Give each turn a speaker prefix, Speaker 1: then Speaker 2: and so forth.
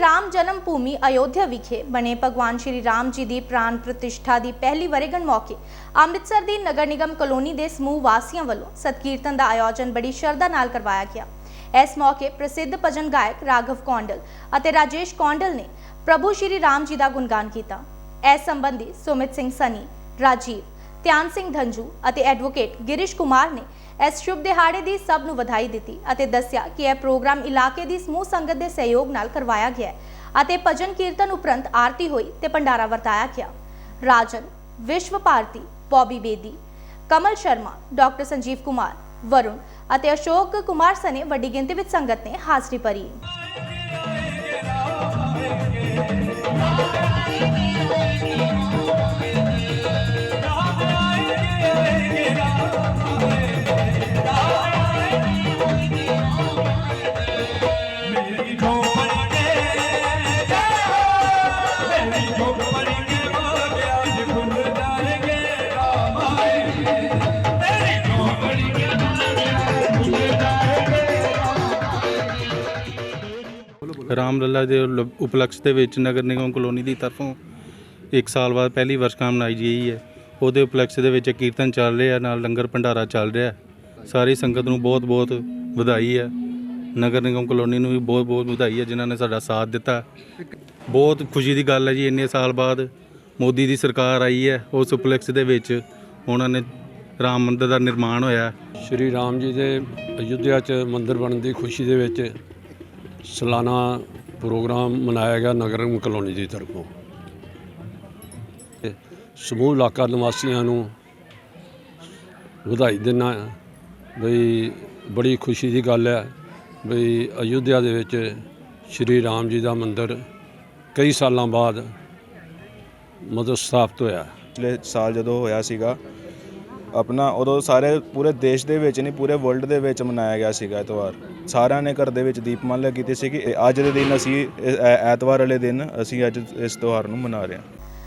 Speaker 1: ਰਾਮ ਜਨਮ ਭੂਮੀ ਅਯੋਧਿਆ ਵਿਖੇ ਬਣੇ ਭਗਵਾਨ ਸ਼੍ਰੀ ਰਾਮ ਜੀ ਦੀ ਪ੍ਰਾਨ ਪ੍ਰਤਿਸ਼ਠਾ ਦੀ ਪਹਿਲੀ ਵਰੇਗੰਢ ਮੌਕੇ ਅੰਮ੍ਰਿਤਸਰ ਦੀ ਨਗਰ ਨਿਗਮ ਕਲੋਨੀ ਦੇ ਸਮੂਹ ਵਾਸੀਆਂ ਵੱਲੋਂ ਸਤਕੀਰਤਨ ਦਾ ਆਯੋਜਨ ਬੜੀ ਸ਼ਰਧਾ ਨਾਲ ਕਰਵਾਇਆ ਗਿਆ। ਇਸ ਮੌਕੇ ਪ੍ਰਸਿੱਧ ਭਜਨ ਗਾਇਕ ਰਾਘਵ ਕੌਂਡਲ ਅਤੇ ਰਾਜੇਸ਼ ਕੌਂਡਲ ਨੇ ਪ੍ਰਭੂ ਸ਼੍ਰੀ ਰਾਮ ਜੀ ਦਾ ਗੁਣਗਾਨ ਕੀਤਾ। ਇਸ ਸੰਬੰਧੀ ਸੁਮਿਤ ਸਿੰਘ ਸਨੀ, ਰਾਜੀਵ, ਧਿਆਨ ਸਿੰਘ ਧੰਜੂ ਅਤੇ ਐਡਵੋਕੇਟ ਗਿਰੀਸ਼ ਕੁਮਾਰ ਨੇ ਇਸ ਸ਼ੁਭ ਦਿਹਾੜੇ ਦੀ ਸਭ ਨੂੰ ਵਧਾਈ ਦਿੱਤੀ ਅਤੇ ਦੱਸਿਆ ਕਿ ਇਹ ਪ੍ਰੋਗਰਾਮ ਇਲਾਕੇ ਦੀ ਸਮੂਹ ਸੰਗਤ ਦੇ ਸਹਿਯੋਗ ਨਾਲ ਕਰਵਾਇਆ ਗਿਆ ਅਤੇ ਭਜਨ ਕੀਰਤਨ ਉਪਰੰਤ ਆਰਤੀ ਹੋਈ ਤੇ ਭੰਡਾਰਾ ਵਰਤਾਇਆ ਗਿਆ। ਰਾਜਨ, ਵਿਸ਼ਵ ਭਾਰਤੀ, ਬੌਬੀ ਬੇਦੀ, ਕਮਲ ਸ਼ਰਮਾ, ਡਾਕਟਰ ਸੰਜੀਵ ਕੁਮਾਰ, ਵਰੁਣ ਅਤੇ ਅਸ਼ੋਕ ਕੁਮਾਰ ਸਨੇ ਵੱਡੀ ਗਿਣਤੀ ਵਿੱਚ ਸੰਗਤ ਨੇ ਹਾਜ਼ਰੀ ਭਰੀ।
Speaker 2: ਰਾਮ
Speaker 3: ਲੱਲਾ ਦੇ ਉਲ- ਉਪਲਕਸ਼ ਦੇ ਵਿੱਚ ਨਗਰ ਨਿਗਮ ਕਲੋਨੀ ਦੀ ਤਰਫੋਂ ਇੱਕ ਸਾਲ ਬਾਅਦ ਪਹਿਲੀ ਵਰਸ਼ਗਾਮ ਮਨਾਈ ਗਈ ਹੈ। ਉਹਦੇ ਉਪਲਕਸ਼ ਦੇ ਵਿੱਚ ਕੀਰਤਨ ਚੱਲ ਰਿਹਾ, ਨਾਲ ਲੰਗਰ ਭੰਡਾਰਾ ਚੱਲ ਰਿਹਾ ਸਾਰੀ ਸੰਗਤ ਨੂੰ ਬਹੁਤ ਬਹੁਤ ਵਧਾਈ ਹੈ। ਨਗਰ ਨਿਗਮ ਕਲੋਨੀ ਨੂੰ ਵੀ ਬਹੁਤ ਬਹੁਤ ਵਧਾਈ ਹੈ, ਜਿਨ੍ਹਾਂ ਨੇ ਸਾਡਾ ਸਾਥ ਦਿੱਤਾ। ਬਹੁਤ ਖੁਸ਼ੀ ਦੀ ਗੱਲ ਹੈ ਜੀ, ਇੰਨੇ ਸਾਲ ਬਾਅਦ ਮੋਦੀ ਦੀ ਸਰਕਾਰ ਆਈ ਹੈ, ਉਸ ਉਪਲਕਸ਼ ਦੇ ਵਿੱਚ ਉਹਨਾਂ ਨੇ ਰਾਮ ਮੰਦਿਰ ਦਾ ਨਿਰਮਾਣ ਹੋਇਆ।
Speaker 4: ਸ਼੍ਰੀ ਰਾਮ ਜੀ ਦੇ ਅਯੁੱਧਿਆ 'ਚ ਮੰਦਿਰ ਬਣਨ ਦੀ ਖੁਸ਼ੀ ਦੇ ਵਿੱਚ ਸਾਲਾਨਾ ਪ੍ਰੋਗਰਾਮ ਮਨਾਇਆ ਗਿਆ ਨਗਰ ਕਲੋਨੀ ਦੀ ਤਰਫੋਂ। ਸਮੂਹ ਇਲਾਕਾ ਨਿਵਾਸੀਆਂ ਨੂੰ ਵਧਾਈ ਦਿੰਦਾ ਬਈ ਬੜੀ ਖੁਸ਼ੀ ਦੀ ਗੱਲ ਹੈ ਬਈ ਅਯੁੱਧਿਆ ਦੇ ਵਿੱਚ ਸ਼੍ਰੀ ਰਾਮ ਜੀ ਦਾ ਮੰਦਿਰ ਕਈ ਸਾਲਾਂ ਬਾਅਦ ਮਤਲਬ ਸਥਾਪਿਤ ਹੋਇਆ।
Speaker 5: ਪਿਛਲੇ ਸਾਲ ਜਦੋਂ ਹੋਇਆ ਸੀਗਾ ਆਪਣਾ ਉਦੋਂ ਸਾਰੇ ਪੂਰੇ ਦੇਸ਼ ਦੇ ਵਿੱਚ ਨਹੀਂ, ਪੂਰੇ ਵਰਲਡ ਦੇ ਵਿੱਚ ਮਨਾਇਆ ਗਿਆ ਸੀਗਾ ਇਹ ਤਿਉਹਾਰ ਸਾਰਿਆਂ ਨੇ ਘਰ ਦੇ ਵਿੱਚ ਦੀਪਮਾਲਾ ਕੀਤੀ ਸੀ ਕਿ ਅੱਜ ਦੇ ਦਿਨ ਅਸੀਂ, ਇਹ ਐ- ਐਤਵਾਰ ਵਾਲੇ ਦਿਨ ਅਸੀਂ ਅੱਜ ਇਸ ਤਿਉਹਾਰ ਨੂੰ ਮਨਾ ਰਹੇ ਹਾਂ।